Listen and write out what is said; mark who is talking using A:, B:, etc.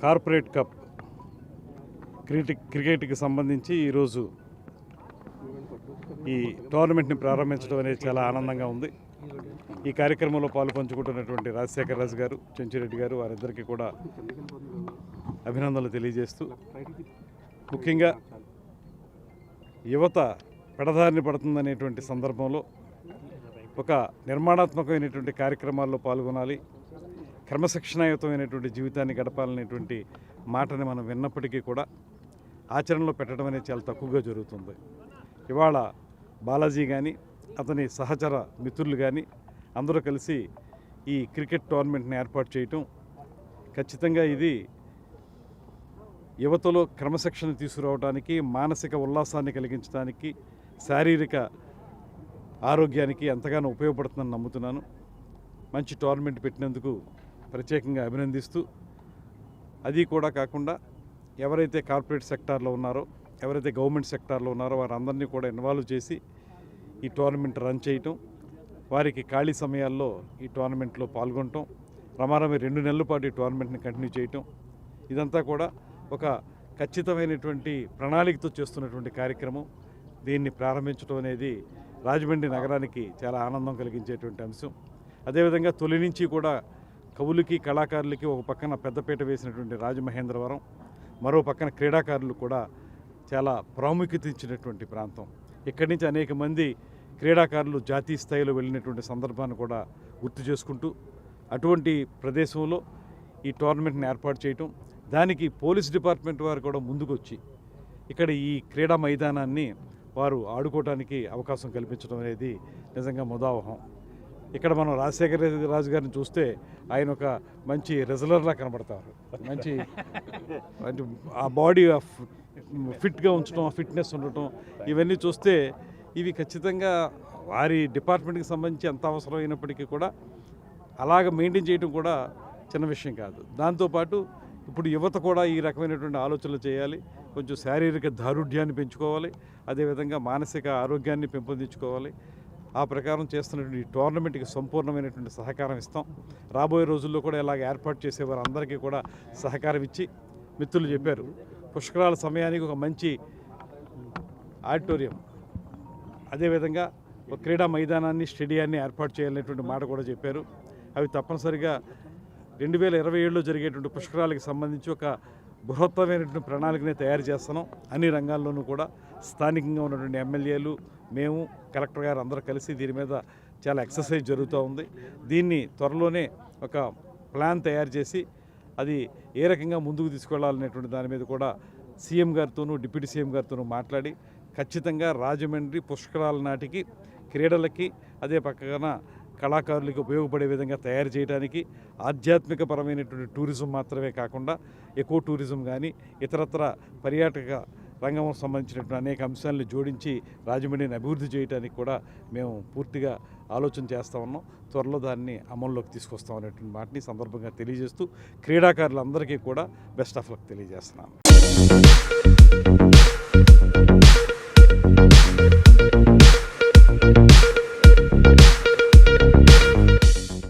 A: Corporate cup cricket క్రికెట్కి సంబంధించి ఈరోజు ఈ టోర్నమెంట్ని ప్రారంభించడం అనేది చాలా ఆనందంగా ఉంది. ఈ కార్యక్రమంలో పాల్పంచుకుంటున్నటువంటి రాజశేఖర రాజశేఖర్ రాజు గారు చెంచిరెడ్డి గారు వారిద్దరికీ కూడా అభినందనలు తెలియజేస్తూ ముఖ్యంగా యువత పెడదారిని పడుతుందనేటువంటి సందర్భంలో ఒక నిర్మాణాత్మకమైనటువంటి కార్యక్రమాల్లో పాల్గొనాలి క్రమశిక్షణాయుతమైనటువంటి జీవితాన్ని గడపాలనేటువంటి మాటని మనం విన్నప్పటికీ కూడా ఆచరణలో పెట్టడం అనేది చాలా తక్కువగా జరుగుతుంది. ఇవాళ బాలాజీ కానీ అతని సహచర మిత్రులు కానీ అందరూ కలిసి ఈ క్రికెట్ టోర్నమెంట్ని ఏర్పాటు చేయటం ఖచ్చితంగా ఇది యువతలో క్రమశిక్షణ తీసుకురావడానికి మానసిక ఉల్లాసాన్ని కలిగించడానికి శారీరక ఆరోగ్యానికి ఎంతగానో ఉపయోగపడుతుందని నమ్ముతున్నాను. మంచి టోర్నమెంట్ పెట్టినందుకు ప్రత్యేకంగా అభినందిస్తూ అది కూడా కాకుండా ఎవరైతే కార్పొరేట్ సెక్టార్లో ఉన్నారో ఎవరైతే గవర్నమెంట్ సెక్టార్లో ఉన్నారో వారందరినీ కూడా ఇన్వాల్వ్ చేసి ఈ టోర్నమెంట్ రన్ చేయటం వారికి ఖాళీ సమయాల్లో ఈ టోర్నమెంట్లో పాల్గొనటం రమారమి రెండు నెలల పాటు ఈ టోర్నమెంట్ని కంటిన్యూ చేయటం ఇదంతా కూడా ఒక ఖచ్చితమైనటువంటి ప్రణాళికతో చేస్తున్నటువంటి కార్యక్రమం. దీన్ని ప్రారంభించడం అనేది రాజమండ్రి నగరానికి చాలా ఆనందం కలిగించేటువంటి అంశం. అదేవిధంగా తొలి నుంచి కూడా కవులకి కళాకారులకి ఒక పక్కన పెద్దపీట వేసినటువంటి రాజమహేంద్రవరం మరో పక్కన క్రీడాకారులు కూడా చాలా ప్రాముఖ్యత ఇచ్చినటువంటి ప్రాంతం. ఇక్కడి నుంచి అనేక మంది క్రీడాకారులు జాతీయ స్థాయిలో వెళ్ళినటువంటి సందర్భాన్ని కూడా గుర్తు చేసుకుంటూ అటువంటి ప్రదేశంలో ఈ టోర్నమెంట్ని ఏర్పాటు చేయటం దానికి పోలీస్ డిపార్ట్మెంట్ వారు కూడా ముందుకొచ్చి ఇక్కడ ఈ క్రీడా మైదానాన్ని వారు ఆడుకోవడానికి అవకాశం కల్పించడం అనేది నిజంగా ముదావహం. ఇక్కడ మనం రాజశేఖర రాజు గారిని చూస్తే ఆయన ఒక మంచి రెజలర్లా కనబడతారు. మంచి అంటే ఆ బాడీ ఫిట్గా ఉంచడం ఫిట్నెస్ ఉండటం ఇవన్నీ చూస్తే ఇవి ఖచ్చితంగా వారి డిపార్ట్మెంట్కి సంబంధించి ఎంత అవసరమైనప్పటికీ కూడా అలాగ మెయింటైన్ చేయడం కూడా చిన్న విషయం కాదు. దాంతోపాటు ఇప్పుడు యువత కూడా ఈ రకమైనటువంటి ఆలోచనలు చేయాలి. కొంచెం శారీరక దారుఢ్యాన్ని పెంచుకోవాలి అదేవిధంగా మానసిక ఆరోగ్యాన్ని పెంపొందించుకోవాలి. ఆ ప్రకారం చేస్తున్నటువంటి ఈ టోర్నమెంట్కి సంపూర్ణమైనటువంటి సహకారం ఇస్తాం. రాబోయే రోజుల్లో కూడా ఇలాగ ఏర్పాటు చేసేవారు అందరికీ కూడా సహకారం ఇచ్చి మిత్రులు చెప్పారు. పుష్కరాల సమయానికి ఒక మంచి ఆడిటోరియం అదేవిధంగా ఒక క్రీడా మైదానాన్ని స్టేడియాన్ని ఏర్పాటు చేయాలనేటువంటి మాట కూడా చెప్పారు. అవి తప్పనిసరిగా రెండు వేల ఇరవై ఏడులో జరిగేటువంటి పుష్కరాలకు సంబంధించి ఒక బృహత్తమైనటువంటి ప్రణాళికని తయారు చేస్తున్నాం. అన్ని రంగాల్లోనూ కూడా స్థానికంగా ఉన్నటువంటి ఎమ్మెల్యేలు మేము కలెక్టర్ గారు అందరూ కలిసి దీని మీద చాలా ఎక్సర్సైజ్ జరుగుతూ ఉంది. దీన్ని త్వరలోనే ఒక ప్లాన్ తయారు చేసి అది ఏ రకంగా ముందుకు తీసుకెళ్ళాలనేటువంటి దాని మీద కూడా సీఎం గారితోనూ డిప్యూటీ సీఎం గారితోనూ మాట్లాడి ఖచ్చితంగా రాజమండ్రి పుష్కరాల నాటికి క్రీడలకి అదే పక్కన కళాకారులకు ఉపయోగపడే విధంగా తయారు చేయడానికి ఆధ్యాత్మిక పరమైనటువంటి టూరిజం మాత్రమే కాకుండా ఎకో టూరిజం కానీ ఇతరత్ర పర్యాటక రంగం సంబంధించినటువంటి అనేక అంశాలను జోడించి రాజమండ్రిని అభివృద్ధి చేయడానికి కూడా మేము పూర్తిగా ఆలోచన చేస్తూ ఉన్నాం. త్వరలో దాన్ని అమల్లోకి తీసుకొస్తాం అనేటువంటి మాటని సందర్భంగా తెలియజేస్తూ క్రీడాకారులందరికీ కూడా బెస్ట్ ఆఫ్ లక్ తెలియజేస్తున్నాను.